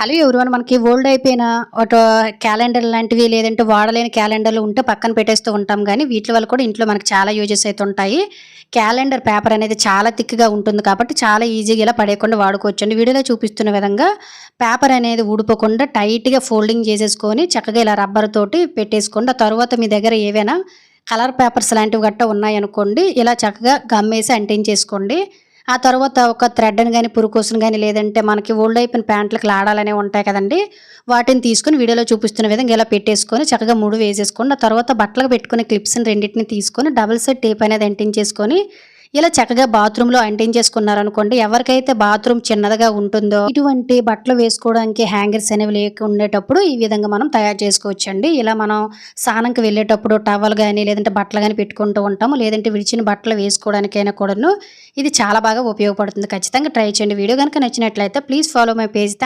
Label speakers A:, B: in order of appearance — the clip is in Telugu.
A: హలో ఎవరు మనకి ఓల్డ్ అయిపోయిన ఒక క్యాలెండర్ లాంటివి లేదంటే వాడలేని క్యాలెండర్లు ఉంటే పక్కన పెట్టేస్తూ ఉంటాం. కానీ వీటి వల్ల కూడా ఇంట్లో మనకి చాలా యూజెస్ అయితే ఉంటాయి. క్యాలెండర్ పేపర్ అనేది చాలా థిక్గా ఉంటుంది కాబట్టి చాలా ఈజీగా ఇలా పడేయకుండా వాడుకోవచ్చు అండి. వీడియోలో చూపిస్తున్న విధంగా పేపర్ అనేది ఊడిపోకుండా టైట్గా ఫోల్డింగ్ చేసేసుకొని చక్కగా ఇలా రబ్బర్ తోటి పెట్టేసుకోండి. ఆ తర్వాత మీ దగ్గర ఏవైనా కలర్ పేపర్స్ లాంటివి గట్ట ఉన్నాయనుకోండి ఇలా చక్కగా గమ్మేసి అంటించేసుకోండి. ఆ తర్వాత ఒక థ్రెడ్ని కానీ పురుకోసుని కానీ లేదంటే మనకి ఓల్డ్ అయిపోయిన ప్యాంట్లకు లాడాలనే ఉంటాయి కదండి. వాటిని తీసుకుని వీడియోలో చూపిస్తున్న విధంగా ఇలా పెట్టేసుకొని చక్కగా ముడి వేసేసుకోండి ఆ తర్వాత బట్టలకు పెట్టుకునే క్లిప్స్ని రెండింటిని తీసుకొని డబుల్ సెట్ టేప్ అనేది అంటించేసుకొని ఇలా చక్కగా బాత్రూంలో అంటించేసుకున్నారనుకోండి ఎవరికైతే బాత్రూమ్ చిన్నదిగా ఉంటుందో ఇటువంటి బట్టలు వేసుకోవడానికి హ్యాంగర్స్ అనేవి లేకుండేటప్పుడు ఈ విధంగా మనం తయారు చేసుకోవచ్చండి. ఇలా మనం స్నానంకి వెళ్ళేటప్పుడు టవల్ కానీ లేదంటే బట్టలు కానీ పెట్టుకుంటూ ఉంటాము. లేదంటే విడిచిన బట్టలు వేసుకోవడానికైనా కూడాను ఇది చాలా బాగా ఉపయోగపడుతుంది. ఖచ్చితంగా ట్రై చేయండి. వీడియో కనుక నచ్చినట్లయితే ప్లీజ్ ఫాలో మై పేజ్.